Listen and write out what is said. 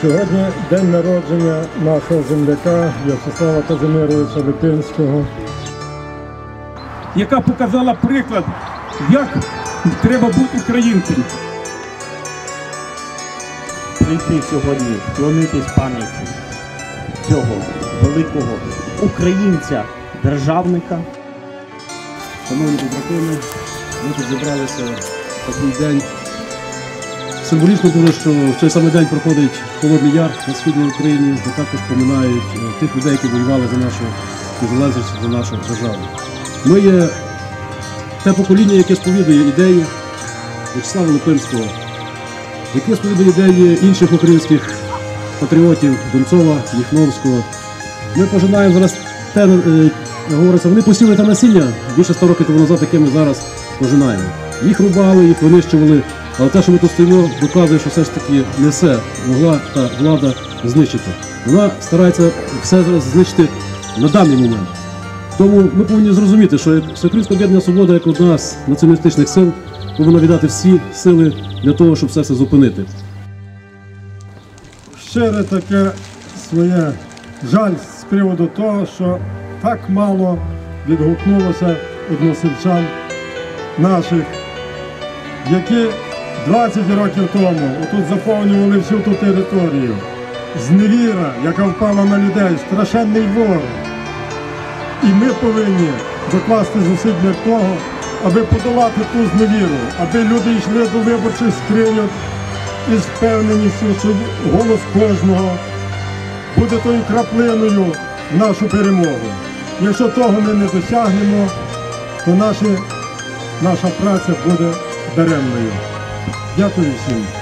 Сьогодні день народження нашого земляка В'ячеслава Казимировича Липинського. яка показала приклад, як треба бути українцем. прийти сьогодні, вклонитись пам'яті цього великого українця, державника. Шановні побратими, ми тут зібралися в такий день. Символічно дуже, що в цей самий день проходить Холодний Яр на східній Україні, де також пам'ятають е, тих людей, які воювали за нашу незалежність, за нашу державу. Ми є те покоління, яке сповідує ідеї Вячеслава Липинського, яке сповідує ідеї інших українських патріотів Донцова, Міхновського. Ми пожинаємо зараз те, е, говориться, вони посіли те насіння більше 100 років тому назад, яке ми зараз пожинаємо. Їх рубали, їх винищували, але те, що ми тут стоїмо, доказує, що все ж таки не все могла та влада знищити. Вона старається все зараз знищити на даний момент. Тому ми повинні зрозуміти, що Всеукраїнська об'єднання свобода як одна з націоналістичних сил повинна віддати всі сили для того, щоб все це зупинити. Щире таке своє жаль з приводу того, що так мало відгукнулося односельчан наших, які 20 років тому отут заповнювали всю ту територію. Зневіра, яка впала на людей, страшенний ворог. І ми повинні докласти зусиль для того, аби подолати ту зневіру, аби люди йшли до виборчих скриньок із впевненістю, що голос кожного буде тою краплиною в нашу перемогу. Якщо того ми не досягнемо, то наші, наша праця буде даремною. Дякую всім.